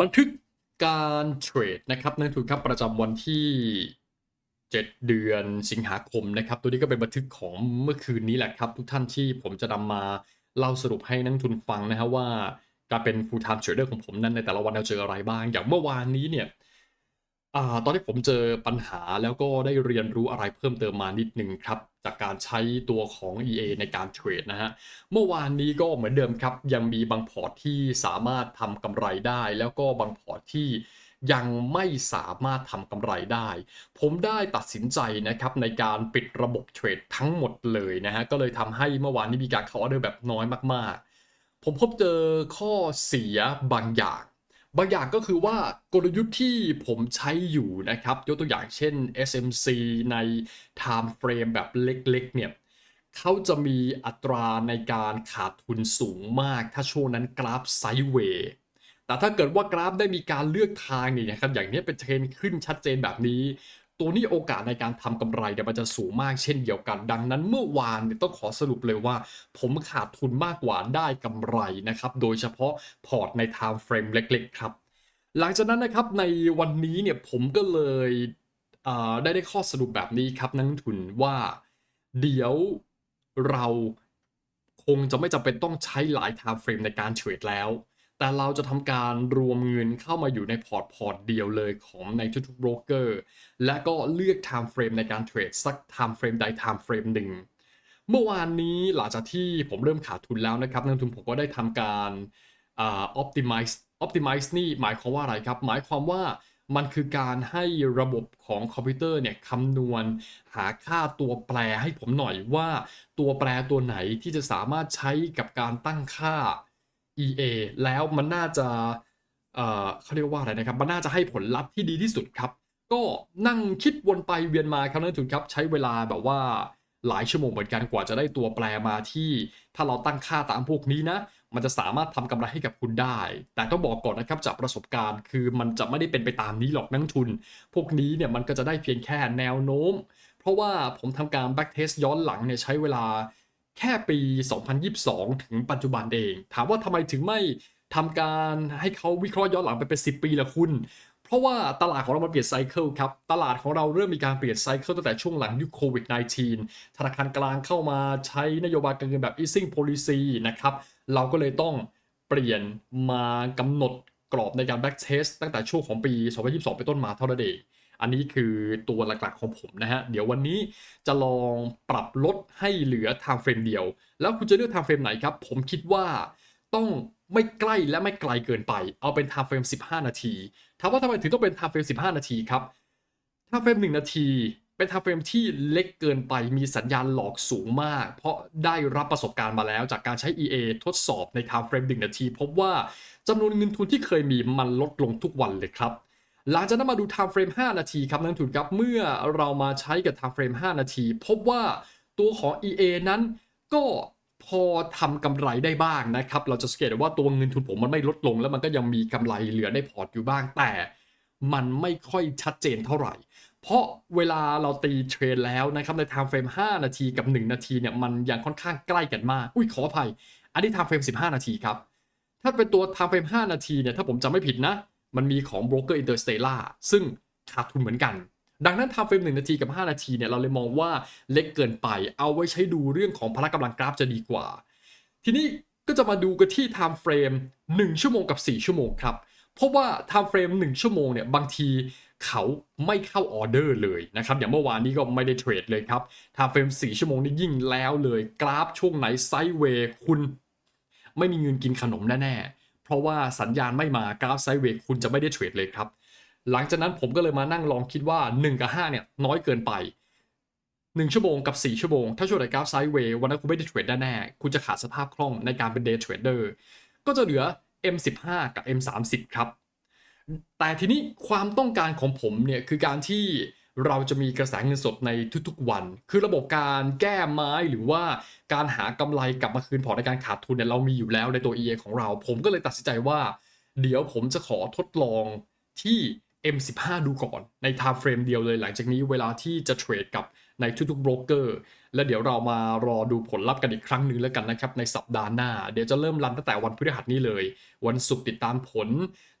บันทึกการเทรดนะครับนักทุนครับประจำวันที่ 7 เดือนสิงหาคมนะครับ ตัวนี้ก็เป็นบันทึกของเมื่อคืนนี้แหละครับ ทุกท่านที่ผมจะนำมาเล่าสรุปให้นักทุนฟังนะฮะว่าการเป็น full time trader ของผมนั้นในแต่ละวันเราเจออะไรบ้าง อย่างเมื่อวานนี้เนี่ยอตอนที่ผมเจอปัญหาแล้วก็ได้เรียนรู้อะไรเพิ่มเติมมานิดหนึ่งครับ จากการใช้ตัวของ EA ในการเทรดนะฮะ เมื่อวานนี้ก็เหมือนเดิมครับ ยังมีบางพอร์ตที่สามารถทำกำไรได้ แล้วก็บางพอร์ตที่ยังไม่สามารถทำกำไรได้ ผมได้ตัดสินใจนะครับในการปิดระบบเทรดทั้งหมดเลยนะฮะ ก็เลยทำให้เมื่อวานนี้มีการเข้าออเดอร์แบบน้อยมากๆ ผมพบเจอข้อเสียบางอย่าง บางอย่างก็คือว่ากลยุทธ์ที่ผมใช้อยู่นะครับ ยกตัวอย่างเช่น SMC ใน time frame แบบเล็กๆเนี่ยเขาจะมีอัตราในการขาดทุนสูงมาก ถ้าช่วงนั้นกราฟไซด์เวย์แต่ถ้าเกิดว่ากราฟได้มีการเลือกทางนี่นะครับอย่างนี้เป็นเทรนขึ้นชัดเจนแบบนี้ ตัวนี้โอกาสในการทำกำไรเนี่ยมันจะสูงมากเช่นเดียวกัน ดังนั้นเมื่อวานเนี่ยต้องขอสรุปเลยว่า ผมขาดทุนมากกว่าได้กำไรนะครับ โดยเฉพาะพอร์ตใน time frame เล็กๆ ครับ หลังจากนั้นนะครับในวันนี้เนี่ยผมก็เลยได้ได้ข้อสรุปแบบนี้ครับนักลงทุนว่าเดี๋ยวเราคงจะไม่จำเป็นต้องใช้หลาย time frame ในการเทรดแล้ว แต่เราจะทำการรวมเงินเข้ามาอยู่ในพอร์ตพอร์ตเดียวเลยของในทุกๆโบรกเกอร์และก็เลือก time frame ในการเทรดสัก time frame ใด time frame หนึ่งเมื่อวานนี้หลังจากที่ผมเริ่มขาดทุนแล้วนะครับนักทุนผมก็ได้ทำการอ่า optimize optimize นี่หมายความว่าอะไรครับ หมายความว่ามันคือการให้ระบบของคอมพิวเตอร์เนี่ยคำนวณ หาค่าตัวแปรให้ผมหน่อยว่า ตัวแปรตัวไหนที่จะสามารถใช้กับการตั้งค่า EA แล้วมันน่าจะเอ่อเขาเรียกว่าอะไรนะครับ มันน่าจะให้ผลลัพธ์ที่ดีที่สุดครับ ก็นั่งคิดวนไปเวียนมาครับนักทุนครับ ใช้เวลาแบบว่าหลายชั่วโมงเหมือนกันกว่าจะได้ตัวแปรมาที่ ถ้าเราตั้งค่าตามพวกนี้นะ มันจะสามารถทำกำไรให้กับคุณได้ แต่ต้องบอกก่อนนะครับจากประสบการณ์ คือมันจะไม่ได้เป็นไปตามนี้หรอกนักทุน พวกนี้เนี่ยมันก็จะได้เพียงแค่แนวโน้ม เพราะว่าผมทำการ back test ย้อนหลังเนี่ยใช้เวลา แค่ปี 2022 ถึงปัจจุบันเอง ถามว่าทำไมถึงไม่ทำการให้เขาวิเคราะห์ย้อนหลังไปเป็น 10 ปีละคุณ เพราะว่าตลาดของเรามันเปลี่ยนไซเคิลครับ ตลาดของเราเริ่มมีการเปลี่ยนไซเคิลตั้งแต่ช่วงหลังยุคโควิด -19 ธนาคารกลางเข้ามาใช้นโยบายการเงินแบบ easing policy นะครับ เราก็เลยต้องเปลี่ยนมากำหนดกรอบในการ back test ตั้งแต่ช่วงของปี 2022 เป็นต้นมาเท่านั้นเอง อันนี้คือตัวหลักๆของผมนะฮะ เดี๋ยววันนี้จะลองปรับลดให้เหลือ time frame เดียว แล้วคุณจะเลือก time frame ไหนครับ ผมคิดว่าต้องไม่ใกล้และไม่ไกลเกินไป เอาเป็น time frame 15 นาทีถามว่าทำไมถึงต้องเป็น time frame 15 นาทีครับ time frame 1นาทีเป็น time frame ที่เล็กเกินไปมีสัญญาณหลอกสูงมาก เพราะได้รับประสบการณ์มาแล้วจากการใช้ EA ทดสอบใน time frame 1นาที พบว่าจำนวนเงินทุนที่เคยมีมันลดลงทุกวันเลยครับ หลังจากนั้นมาดู time frame 5 นาทีครับนักทุนครับ เมื่อเรามาใช้กับ time frame 5 นาที พบว่าตัวของ EA นั้นก็พอทำกำไรได้บ้างนะครับ เราจะสังเกตว่าตัวเงินทุนผมมันไม่ลดลง แล้วมันก็ยังมีกำไรเหลือในพอร์ตอยู่บ้าง แต่มันไม่ค่อยชัดเจนเท่าไหร่ เพราะเวลาเราตีเทรนแล้วนะครับใน time frame 5นาทีกับ 1 นาทีเนี่ยมันยังค่อนข้างใกล้กันมาก อุ้ยขออภัย อันนี้ time frame 15 นาทีครับ ถ้าเป็นตัว time frame 5นาทีเนี่ยถ้าผมจำไม่ผิดนะ มันมีของ broker interstellar ซึ่งขาดทุนเหมือนกัน ดังนั้น time frame 1นาทีกับ 5 นาทีเนี่ยเราเลยมองว่าเล็กเกินไป เอาไว้ใช้ดูเรื่องของพละกำลังกราฟจะดีกว่า ทีนี้ก็จะมาดูกันที่ time frame 1 ชั่วโมงกับ 4 ชั่วโมงครับเพราะว่า time frame 1 ชั่วโมงเนี่ยบางทีเขาไม่เข้าออเดอร์เลยนะครับ อย่างเมื่อวานนี้ก็ไม่ได้เทรดเลยครับ time frame 4ชั่วโมงนี่ยิ่งแล้วเลย กราฟช่วงไหนไซด์เวย์คุณ ไม่มีเงินกินขนมแน่ๆ ราะว่าสัญญาณไม่มากราฟไซด์เวย์คุณจะไม่ได้เทรดเลยครับ หลังจากนั้นผมก็เลยมานั่งลองคิดว่า 1 กับ 5 เนี่ยน้อยเกินไป 1 ชั่วโมงกับ 4 ชั่วโมง ถ้าช่วงไหนกราฟไซด์เวย์วันนั้นคุณไม่ได้เทรดแน่ๆคุณจะขาดสภาพคล่องในการเป็นเดย์เทรดเดอร์ก็จะเหลือ M15 กับ M30 ครับแต่ทีนี้ความต้องการของผมเนี่ยคือการที่ เราจะมีกระแสเงินสดในทุกๆวัน คือระบบการแก้ไม้หรือว่าการหากำไรกลับมาคืนพอในการขาดทุนเนี่ยเรามีอยู่แล้วในตัว EA ของเรา ผมก็เลยตัดสินใจว่า เดี๋ยวผมจะขอทดลองที่ M15 ดูก่อนใน time frame เดียวเลยหลังจากนี้เวลาที่จะเทรดกับ ในทุกๆโบรกเกอร์แล้วเดี๋ยวเรามารอดูผลลัพธ์กันอีกครั้งหนึ่งแล้วกันนะครับ ในสัปดาห์หน้า เดี๋ยวจะเริ่มรันตั้งแต่วันพฤหัสนี้เลย วันศุกร์ติดตามผล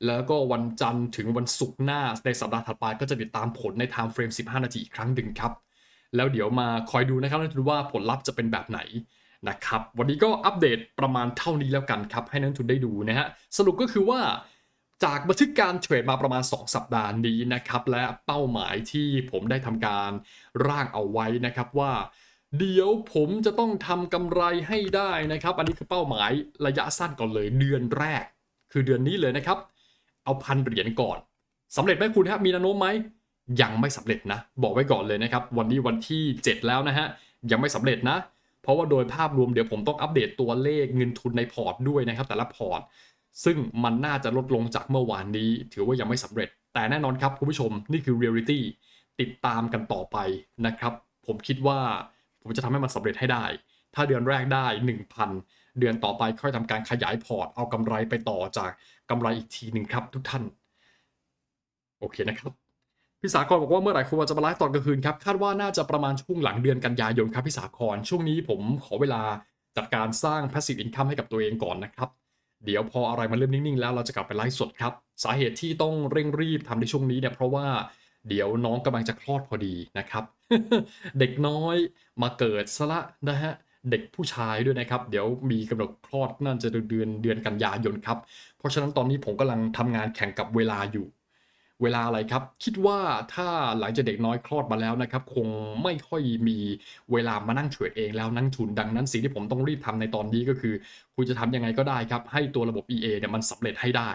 แล้วก็วันจันทร์ถึงวันศุกร์หน้า ในสัปดาห์ถัดไปก็จะติดตามผลในไทม์เฟรม15 นาทีอีกครั้งหนึ่งครับ แล้วเดี๋ยวมาคอยดูนะครับนักลงทุนว่าผลลัพธ์จะเป็นแบบไหนนะครับวันนี้ก็อัปเดตประมาณเท่านี้แล้วกันครับให้นักลงทุนได้ดูนะฮะสรุปก็คือว่า จากบันทึกการเทรดมาประมาณ 2 สัปดาห์นี้นะครับและเป้าหมายที่ผมได้ทำการร่างเอาไว้นะครับว่า เดี๋ยวผมจะต้องทำกำไรให้ได้นะครับ อันนี้คือเป้าหมายระยะสั้นก่อนเลยเดือนแรก คือเดือนนี้เลยนะครับ เอาพันเหรียญก่อนสำเร็จไหมคุณครับมีแนวโน้มไหมยังไม่สำเร็จนะ บอกไว้ก่อนเลยนะครับ วันนี้วันที่ 7 แล้วนะฮะ ยังไม่สำเร็จนะ เพราะว่าโดยภาพรวมเดี๋ยวผมต้องอัปเดตตัวเลขเงินทุนในพอร์ตด้วยนะครับ แต่ละพอร์ต ซึ่งมันน่าจะลดลงจากเมื่อวานนี้ ถือว่ายังไม่สำเร็จ แต่แน่นอนครับคุณผู้ชมนี่คือเรียลิตี้ติดตามกันต่อไปนะครับ ผมคิดว่าผมจะทำให้มันสำเร็จให้ได้ ถ้าเดือนแรกได้ 1,000 เดือนต่อไปค่อยทำการขยายพอร์ต เอากำไรไปต่อจากกำไรอีกทีหนึ่งครับทุกท่าน โอเคนะครับพี่สาครบอกว่าเมื่อไหร่ควรจะมาไลฟ์ตอนกลางคืนครับคาดว่าน่าจะประมาณช่วงหลังเดือนกันยายนครับพี่สาครช่วงนี้ผมขอเวลาจัดการสร้าง passive income ให้กับตัวเองก่อนนะครับ เดี๋ยวพออะไรมันเริ่มนิ่งๆ แล้วเราจะกลับไปไลฟ์สดครับ สาเหตุที่ต้องเร่งรีบทำในช่วงนี้เนี่ยเพราะว่าเดี๋ยวน้องกำลังจะคลอดพอดีนะครับ เด็กน้อยมาเกิดซะละนะฮะเด็กผู้ชายด้วยนะครับ เดี๋ยวมีกำหนดคลอดน่าจะเดือนเดือนกันยายนครับ เพราะฉะนั้นตอนนี้ผมกำลังทำงานแข่งกับเวลาอยู่ เวลาอะไรครับ คิดว่าถ้าหลังจากเด็กน้อยคลอดมาแล้วนะครับ คงไม่ค่อยมีเวลามานั่งเทรดเองแล้วนั่งทุนดังนั้นสิ่งที่ผมต้องรีบทำในตอนนี้ก็คือ คุณจะทำยังไงก็ได้ครับ ให้ตัวระบบ EA เนี่ยมันสำเร็จให้ได้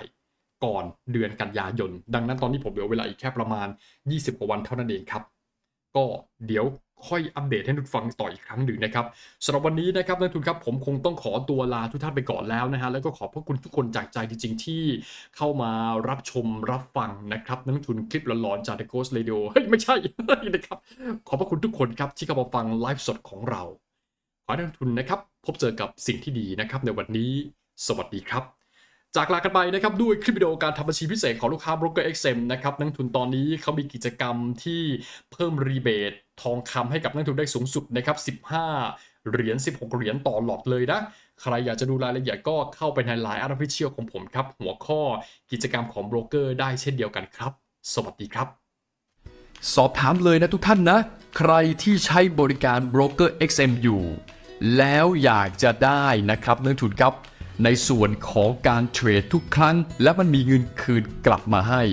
ก่อนเดือนกันยายน ดังนั้นตอนนี้ผมเหลือเวลาอีกแค่ประมาณ 20กว่าวันเท่านั้นเองครับ ก็เดี๋ยวค่อยอัปเดตให้ทุกฟังต่ออีกครั้งหนึ่งนะครับสำหรับวันนี้นะครับนักทุนครับผมคงต้องขอตัวลาทุกท่านไปก่อนแล้วนะฮะแล้วก็ขอบพระคุณทุกคนจากใจจริงๆ ที่เข้ามารับชมรับฟังนะครับนักทุนคลิปหลอนๆจาก The Ghost Radio เฮ้ยไม่ใช่นะครับขอบพระคุณทุกคนครับที่เข้ามาฟังไลฟ์สดของเราขอให้นักทุนนะครับ พบเจอกับสิ่งที่ดีนะครับในวันนี้ สวัสดีครับ จากลากันไปนะครับด้วยคลิปวิดีโอการทำบัญชีพิเศษของลูกค้า Broker XM นะครับนักทุนตอนนี้เขามีกิจกรรมที่เพิ่มรีเบททองคำให้กับนักทุนได้สูงสุดนะครับ15 เหรียญ 16 เหรียญต่อหลอดเลยนะ ใครอยากจะดูรายละเอียดก็เข้าไปใน Line Official ของผมครับ หัวข้อกิจกรรมของโบรกเกอร์ได้เช่นเดียวกันครับ สวัสดีครับ สอบถามเลยนะทุกท่านนะ ใครที่ใช้บริการ Broker XM อยู่แล้วอยากจะได้นะครับนักทุนครับ ในส่วนของการเทรดทุกครั้ง และมันมีเงินคืนกลับมาให้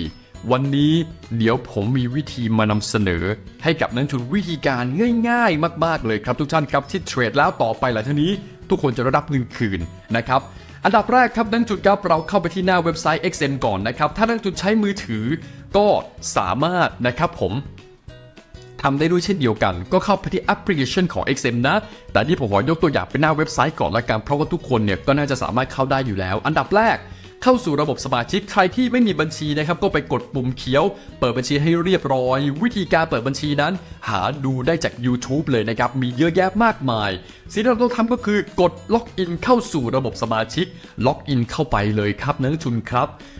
วันนี้เดี๋ยวผมมีวิธีมานำเสนอ ให้กับนักทุนวิธีการง่าย ๆ มากๆเลยครับทุกท่านครับที่เทรดแล้วต่อไปหลังจากนี้ ทุกคนจะได้รับเงินคืนนะครับอันดับแรกครับนักทุนครับเราเข้าไปที่หน้าเว็บไซต์ XM ก่อนนะครับถ้านักทุนใช้มือถือก็สามารถนะครับผม ทำได้ด้วยเช่นเดียวกัน ก็เข้าไปที่แอปพลิเคชันของ XM นะ แต่ที่ผมขอยกตัวอย่างเป็นหน้าเว็บไซต์ก่อนละกัน เพราะว่าทุกคนเนี่ยก็น่าจะสามารถเข้าได้อยู่แล้ว อันดับแรกเข้าสู่ระบบสมาชิกใครที่ไม่มีบัญชีนะครับก็ไปกดปุ่มเขียว เปิดบัญชีให้เรียบร้อย วิธีการเปิดบัญชีนั้น หาดูได้จาก YouTube เลยนะครับ มีเยอะแยะมากมาย สิ่งที่เราต้องทำก็คือกดล็อกอินเข้าสู่ระบบสมาชิก ล็อกอินเข้าไปเลยครับนักลงทุนครับ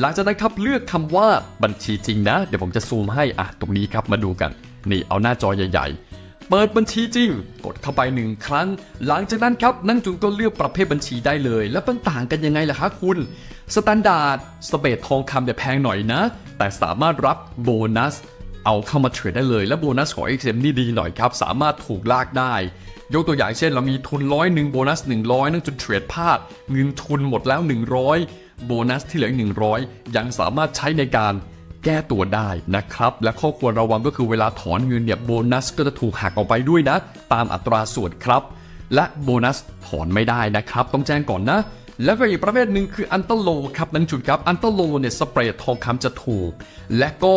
หลังจากนั้นครับเลือกคำว่าบัญชีจริงนะ เดี๋ยวผมจะซูมให้อะตรงนี้ครับมาดูกัน นี่เอาหน้าจอใหญ่ๆ เปิดบัญชีจริง กดเข้าไปหนึ่งครั้ง หลังจากนั้นครับนักลงทุนก็เลือกประเภทบัญชีได้เลย แล้วมันต่างกันยังไงล่ะคะคุณสแตนดาร์ดสเปดทองคำเนี่ยแพงหน่อยนะ แต่สามารถรับโบนัสเอาเข้ามาเทรดได้เลย และโบนัสของ XM นี่ดีหน่อยครับ สามารถถูกลากได้ ยกตัวอย่างเช่น เรามีทุนร้อยหนึ่งโบนัส 100 นั่งจนเทรดพลาด เงินทุนหมดแล้ว 100 โบนัสที่เหลืออีก100 ยังสามารถใช้ในการแก้ตัวได้นะครับ และข้อควรระวังก็คือเวลาถอนเงินเนี่ยโบนัสก็จะถูกหักออกไปด้วยนะ ตามอัตราส่วนครับ และโบนัสถอนไม่ได้นะครับ ต้องแจ้งก่อนนะ แล้วก็อีกประเภทหนึ่งคืออันเตอร์โลครับนั่นจุดครับอันเตอร์โลเนี่ยสเปรดทองคำจะถูก และก็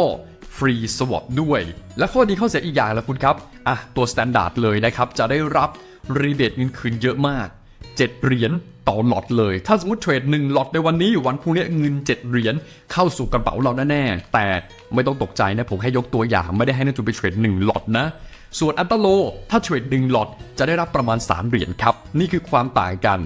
ฟรีสวอปด้วย และข้อดีข้อเสียอีกอย่างละคุณครับอะตัวสแตนดาร์ดเลยนะครับจะได้รับรีเบทเงินคืนเยอะมาก 7 เหรียญ ต่อหลอดเลย ถ้าสมมติเทรดหนึ่งหลอดในวันนี้วันพรุ่งนี้เงิน 7 เหรียญเข้าสู่กระเป๋าเราแน่ๆแต่ไม่ต้องตกใจนะผมให้ยกตัวอย่างไม่ได้ให้นักทุนไปเทรด1หลอดนะส่วนอัลตโล ถ้าเทรดหนึ่งหลอดจะได้รับประมาณ 3 เหรียญครับ นี่คือความต่างกัน